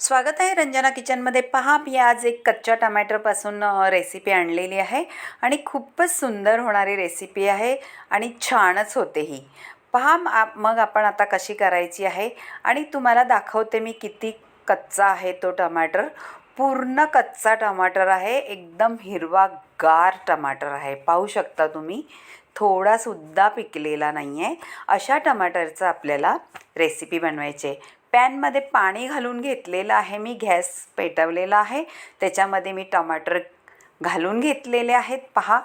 स्वागत आहे रंजना किचनमध्ये. पहा मी आज एक कच्च्या टमॅटरपासून रेसिपी आणलेली आहे आणि खूपच सुंदर होणारी रेसिपी आहे आणि छानच होते ही. पहा मग आपण आता कशी करायची आहे आणि तुम्हाला दाखवते मी किती कच्चा आहे तो टमाटर. पूर्ण कच्चा टमाटर आहे एकदम हिरवा गार टमाटर आहे. पाहू शकता तुम्ही थोडासुद्धा पिकलेला नाही आहे अशा टमाटरचं आपल्याला रेसिपी बनवायची आहे. पॅनमध्ये पाणी घालून घेतलेलं आहे. मी गॅस पेटवलेला आहे. त्याच्यामध्ये मी टमाटर घालून घेतलेले आहेत. पहा.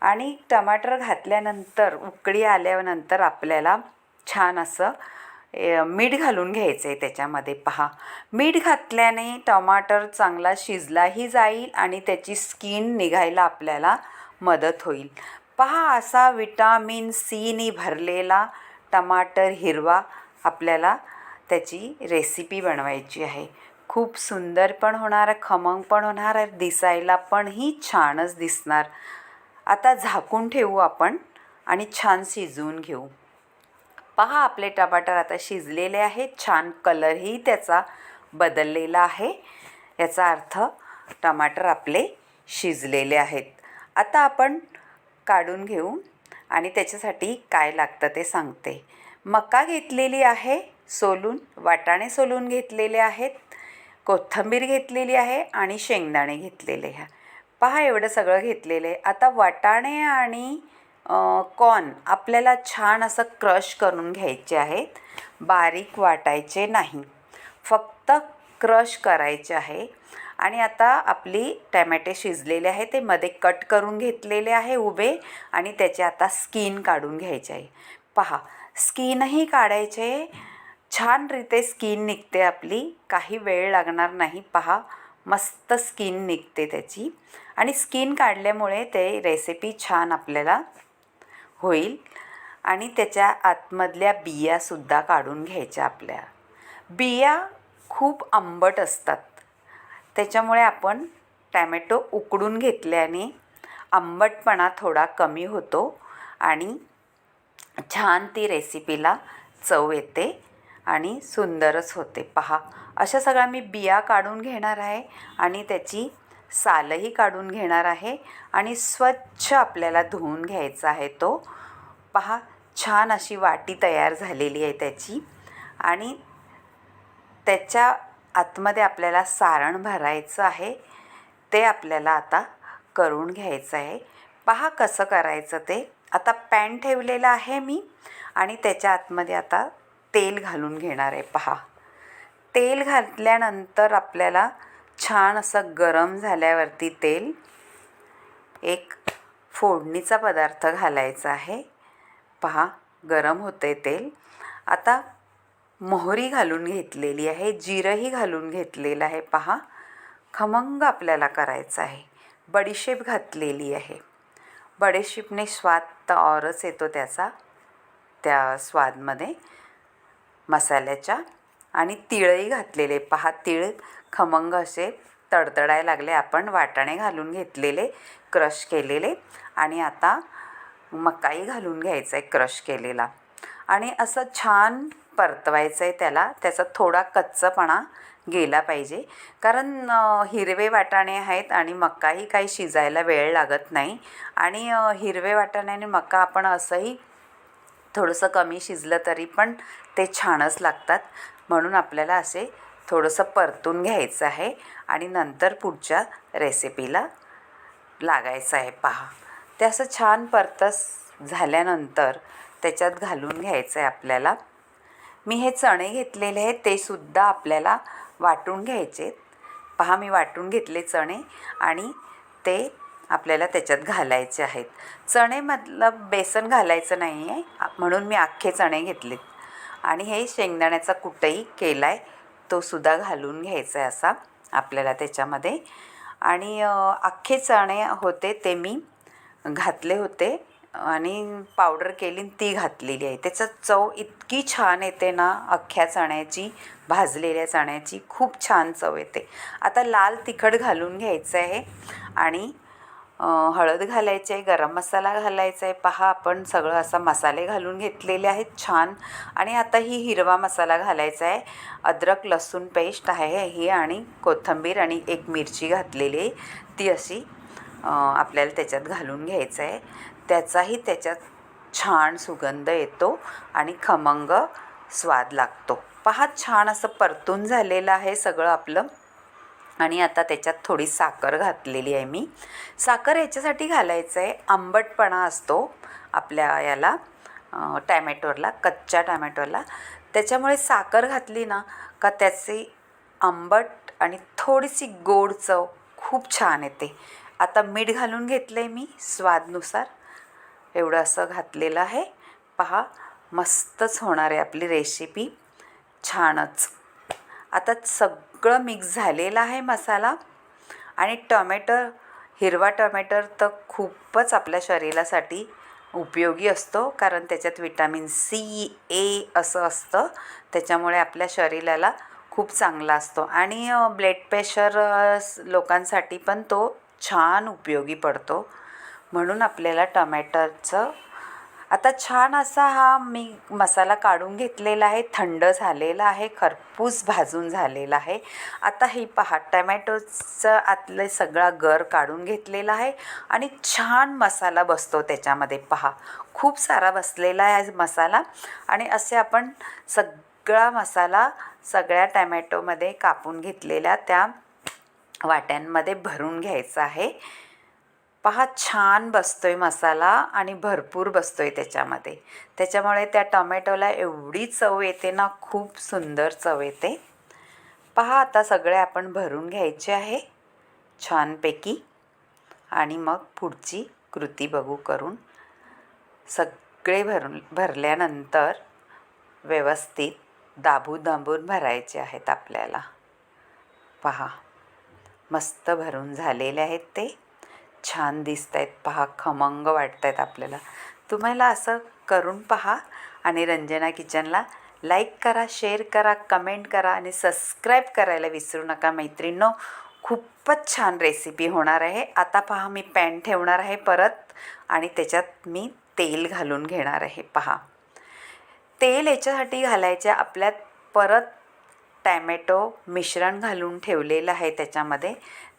आणि टमाटर घातल्यानंतर उकळी आल्यानंतर आपल्याला छान असं मीठ घालून घ्यायचं आहे त्याच्यामध्ये. पहा. मीठ घातल्याने टमाटर चांगला शिजलाही जाईल आणि त्याची स्किन निघायला आपल्याला मदत होईल. पहा असा विटामिन सीनी भरलेला टमाटर हिरवा आपल्याला त्याची रेसिपी बनवायची आहे. खूप सुंदर पण होणार खमंग पण होणार दिसायला पण ही छानच दिसणार. आता झाकून ठेवू आपण आणि छान शिजवून घेऊ. पहा आपले टमाटर आता शिजलेले आहेत. छान कलरही त्याचा बदललेला आहे. याचा अर्थ टमाटर आपले शिजलेले आहेत. आता आपण काढून घेऊ आणि त्याच्यासाठी काय लागतं ते सांगते. मका घेतलेली आहे. सोलून वाटाणे सोलून घेतलेले आहेत कोथिंबीर घेतलेली आहे आणि शेंगदाणे घेतलेले आहे. पहा एवढं सगळं घेतलेलं आहे. आता वाटाणे आणि कॉर्न आपल्याला छान असं क्रश करून घ्यायचे आहेत. बारीक वाटायचे नाही. फक्त क्रश करायचे आहे. आणि आता आपली टॅमॅटे शिजलेले आहे ते मध्ये कट करून घेतलेले आहे उभे आणि त्याचे आता स्किन काढून घ्यायचे आहे. पहा स्किनही काढायचे छान रीते स्किन निघते आपली. काही वेळ लागणार नाही. पहा मस्त स्किन निघते त्याची. आणि स्किन काढल्यामुळे ते रेसिपी छान आपल्याला होईल. आणि त्याच्या आतमधल्या बियासुद्धा काढून घ्यायच्या आपल्या. बिया खूप आंबट असतात. त्याच्यामुळे आपण टॅमॅटो उकडून घेतल्याने आंबटपणा थोडा कमी होतो आणि छान ती रेसिपीला चव येते. आणि सुंदरच होते. पहा अशा सगळ्या मी बिया काढून घेणार आहे आणि त्याची सालही काढून घेणार आहे आणि स्वच्छ आपल्याला धुवून घ्यायचा आहे तो. पहा छान अशी वाटी तयार झालेली आहे त्याची आणि त्याच्या आतमध्ये आपल्याला सारण भरायचं आहे. ते आपल्याला आता करून घ्यायचं आहे. पहा कसं करायचं ते. आता पॅन ठेवलेलं आहे मी आणि त्याच्या आतमध्ये आता तेल घालून घेणार आहे पहा. तेल घातल्यानंतर आपल्याला छान असं गरम झाल्यावरती तेल एक फोडणीचा पदार्थ घालायचा आहे. पहा गरम होते तेल. आता मोहरी घालून घेतलेली आहे जिरंही घालून घेतलेलं आहे पहा. खमंग आपल्याला करायचं आहे. बडीशेप घातलेली आहे. बडीशेपने स्वाद तर औरच येतो त्याचा त्या स्वादमध्ये. मसाल्याच्या आणि तिळही घातलेले. पहा तीळ खमंग असे तडतडायला लागले. आपण वाटाणे घालून घेतलेले क्रश केलेले आणि आता मकाई घालून घ्यायचा आहे क्रश केलेला. आणि असं छान परतवायचं आहे त्याला. त्याचा थोडा कच्चपणा गेला पाहिजे. कारण हिरवे वाटाणे आहेत आणि मकाही काही शिजायला वेळ लागत नाही. आणि हिरवे वाटाणे आणि मका आपण असंही थोडंसं कमी शिजलं तरी पण ते छानच लागतात. म्हणून आपल्याला असे थोडंसं परतून घ्यायचं आहे आणि नंतर पुढच्या रेसिपीला लागायचं आहे. पहा. ते असं छान परतस झाल्यानंतर त्याच्यात घालून घ्यायचं आहे आपल्याला. मी हे चणे घेतलेले आहेत ते सुद्धा आपल्याला वाटून घ्यायचे पहा मी वाटून घेतले चणे आणि ते आपल्याला त्याच्यात घालायचे आहेत. चणे मतलब बेसन घालायचं नाही आहे म्हणून मी अख्खे चणे घेतलेत. आणि हे शेंगदाण्याचा कुटही केला आहे तो सुद्धा घालून घ्यायचा आहे असा आपल्याला त्याच्यामध्ये. आणि अख्खे चणे होते ते मी घातले होते. आणि पावडर केली आणि ती घातलेली आहे. त्याचं चव इतकी छान येते ना अख्ख्या चण्याची भाजलेल्या चण्याची. खूप छान चव येते. आता लाल तिखट घालून घ्यायचं आहे आणि हळद घालायची आहे गरम मसाला घालायचा आहे पहा आपण सगळं असा मसाले घालून घेतलेले आहेत छान. आणि आता ही हिरवा मसाला घालायचा आहे अद्रक लसूण पेस्ट आहे ही आणि कोथिंबीर आणि एक मिरची घातलेली आहे. ती अशी आपल्याला त्याच्यात घालून घ्यायचं आहे त्याचाही त्याच्यात छान सुगंध येतो आणि खमंग स्वाद लागतो. पहा छान असं परतून झालेलं आहे सगळं आपलं. आणि आता त्याच्यात थोडी साखर घातलेली आहे मी. साखर ह्याच्यासाठी घालायचं आहे आंबटपणा असतो आपल्या याला टॅमॅटोला कच्च्या टॅमॅटोला त्याच्यामुळे साखर घातली ना का त्याचे आंबट आणि थोडीशी गोड चव खूप छान येते. आता मीठ घालून घेतलं आहे मी स्वादनुसार. एवढं असं घातलेलं आहे. पहा मस्तच होणार आहे आपली रेसिपी छानच. आता सग सगळं मिक्स झालेलं आहे मसाला. आणि टोमॅटो हिरवा टमॅटर तर खूपच आपल्या शरीरासाठी उपयोगी असतो कारण त्याच्यात विटॅमिन सी ए असं असतं. त्याच्यामुळे आपल्या शरीराला खूप चांगला असतो. आणि ब्लड प्रेशर लोकांसाठी पण तो छान उपयोगी पडतो. म्हणून आपल्याला टमॅटरचं आता छान असा हा मी मसाला काढून घेतलेला आहे थंड झालेला आहे खरपूस भाजून झालेला आहे. आता ही पहा टमॅटोचं आतले सगळा गर काढून घेतलेला आहे आणि छान मसाला बसतो त्याच्यामध्ये. पहा खूप सारा बसलेला आहे मसाला आणि असे आपण सगळा मसाला सगळ्या टमॅटोमध्ये कापून घेतलेल्या त्या वाट्यांमध्ये भरून घ्यायचा आहे. पहा छान बसतो आहे मसाला आणि भरपूर बसतो आहे त्याच्यामध्ये. त्याच्यामुळे त्या टोमॅटोला एवढी चव येते ना खूप सुंदर चव येते. पहा आता सगळे आपण भरून घ्यायचे आहे छानपैकी. आणि मग पुढची कृती बघू करून. सगळे भरून भरल्यानंतर व्यवस्थित दाबू दाबून भरायचे आहेत आपल्याला. पहा मस्त भरून झालेले आहेत ते. छान दिसत आहेत पहा खमंग वाटत आहेत आपल्याला. तुम्हाला असं करून पहा आणि रंजना किचनला लाईक करा शेअर करा कमेंट करा आणि सबस्क्राईब करायला विसरू नका मैत्रिणींनो. खूपच छान रेसिपी होणार आहे. आता पहा मी पॅन ठेवणार आहे परत आणि त्याच्यात मी तेल घालून घेणार आहे पहा. तेल याच्यासाठी घालायचे आपल्यात परत टॅमॅटो मिश्रण घालून ठेवलेलं आहे त्याच्यामध्ये.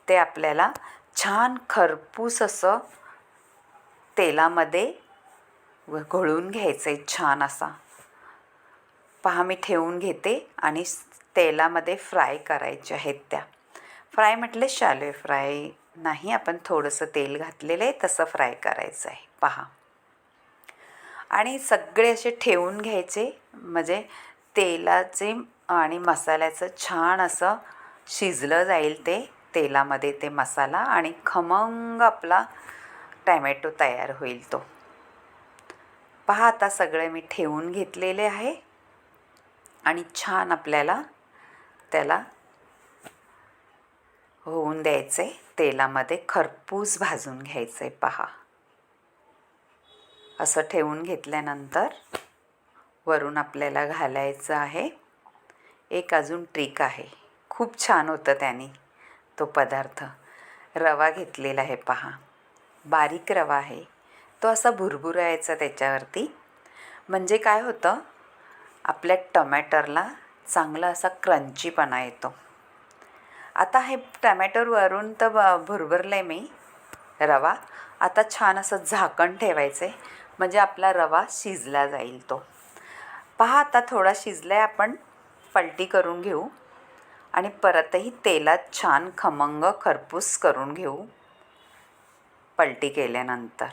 ते आपल्याला छान खरपूस असं तेलामध्ये घोळून घ्यायचं आहे छान असा. पहा मी ठेवून घेते आणि तेलामध्ये फ्राय करायचे आहेत त्या. फ्राय म्हटले शाले फ्राय नाही आपण थोडंसं तेल घातलेलं आहे तसं फ्राय करायचं आहे. पहा. आणि सगळे असे ठेवून घ्यायचे म्हणजे तेलाचे आणि मसाल्याचं छान असं शिजलं जाईल ते. तेलामध्ये ते मसाला आणि खमंग आपला टॅमॅटो तयार होईल तो. पहा आता सगळे मी ठेवून घेतलेले आहे. आणि छान आपल्याला त्याला होऊन द्यायचे. तेलामध्ये खरपूस भाजून घ्यायचं आहे पहा. असं ठेवून घेतल्यानंतर वरून आपल्याला घालायचं आहे. एक अजून ट्रिक आहे. खूप छान होतं त्याने. तो पदार्थ. रवा घेतलेला आहे पहा. बारीक रवा आहे. तो असा भुरभुरायचा त्याच्यावरती. म्हणजे काय होतं? आपल्या टमॅटरला चांगला असा क्रंचीपणा येतो. आता हे टमॅटरवरून तर ब भुरभुरलं आहे मी रवा. आता छान असं झाकण ठेवायचं आहे म्हणजे आपला रवा शिजला जाईल तो. पहा आता थोडा शिजला आहे आपण. पलटी करून घेऊ. आणि परतही तेलात छान खमंग खरपूस करून घेऊ. पलटी केल्यानंतर.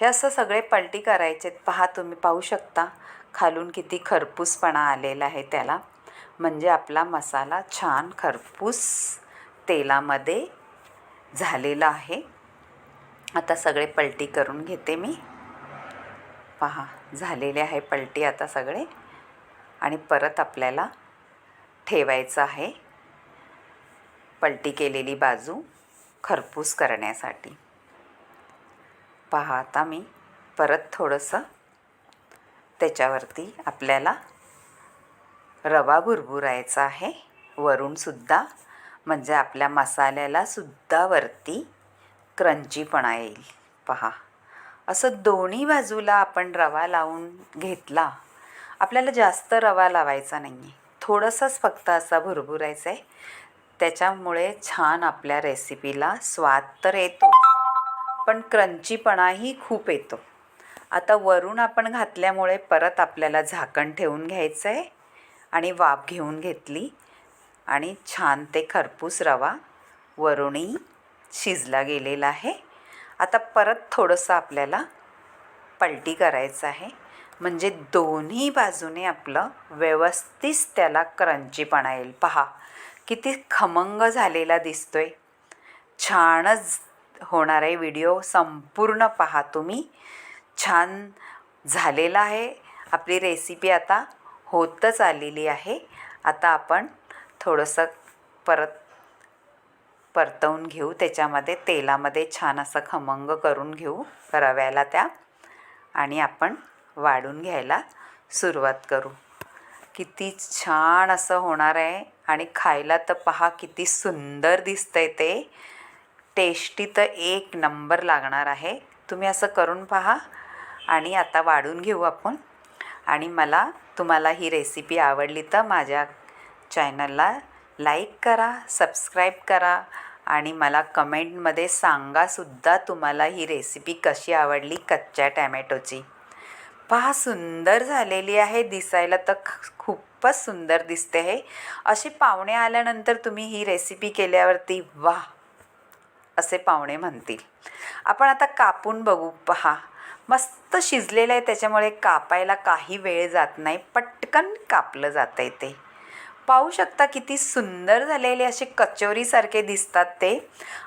हे असं सगळे पलटी करायचे पहा तुम्ही पाहू शकता. खालून किती खरपूसपणा आलेला आहे त्याला. म्हणजे आपला मसाला छान खरपूस तेलामध्ये झालेला आहे. आता सगळे पलटी करून घेते मी. पहा झालेले आहे पलटी आता सगळे. आणि परत आपल्याला ठेवायचं आहे. पलटी केलेली बाजू खरपूस करण्यासाठी. पहा आता मी परत थोडंसं त्याच्यावरती आपल्याला रवा भुरभुरायचा आहे. वरूनसुद्धा म्हणजे आपल्या मसाल्याला सुद्धा वरती क्रंचीपणा येईल. पहा. असं दोन्ही बाजूला आपण रवा लावून घेतला आपल्याला जास्त रवा लावायचा नाही आहे थोडंसंच फक्त असा भुरभुरायचा आहे त्याच्यामुळे छान आपल्या रेसिपीला स्वाद तर येतो पण क्रंचीपणाही खूप येतो. आता वरून आपण घातल्यामुळे परत आपल्याला झाकण ठेवून घ्यायचं आहे आणि वाफ घेऊन घेतली आणि छान ते खरपूस रवा वरूनही शिजला गेलेला आहे. आता परत थोडंसं आपल्याला पलटी करायचं आहे. म्हणजे दोन्ही बाजूने आपलं व्यवस्थित त्याला क्रंचीपणा येईल. पहा किती खमंग झालेला दिसतोय. छानच होणार आहे व्हिडिओ संपूर्ण पहा तुम्ही. छान झालेला आहे. आपली रेसिपी आता होतच आलेली आहे. आता आपण थोडंसं परत परतवून घेऊ. त्याच्यामध्ये तेलामध्ये छान असं खमंग करून घेऊ रव्याला त्या. आणि आपण वाढून घ्यायला सुरुवात करू. किती छान असं होणार आहे. आणि खायला तर पहा किती सुंदर दिसतंय ते. टेस्टी तर एक नंबर लागणार आहे. तुम्ही असं करून पहा आणि आता वाढून घेऊ आपण. आणि मला तुम्हाला ही रेसिपी आवडली तर माझ्या चॅनलला लाईक करा सबस्क्राईब करा आणि मला कमेंटमध्ये सांगासुद्धा तुम्हाला ही रेसिपी कशी आवडली कच्च्या टॅमॅटोची. पहा सुंदर झालेली आहे दिसायला तर ख- खूपच सुंदर दिसते आहे असे पाहुणे आल्यानंतर तुम्ही ही रेसिपी केल्यावरती वा! असे पाहुणे म्हणतील. आपण आता कापून बघू पहा. मस्त शिजलेलं आहे त्याच्यामुळे कापायला काही वेळ जात नाही. पटकन कापलं जातं आहे ते. पाहू शकता किती सुंदर झालेले असे कचोरीसारखे दिसतात ते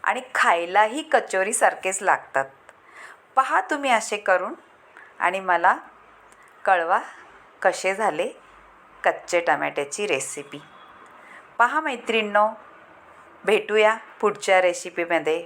आणि खायलाही कचोरीसारखेच लागतात. पहा तुम्ही असे करून आणि मला कळवा कसे झाले. कच्चे टमॅट्याची रेसिपी पहा मैत्रिणींनो भेटूया पुढच्या रेसिपीमध्ये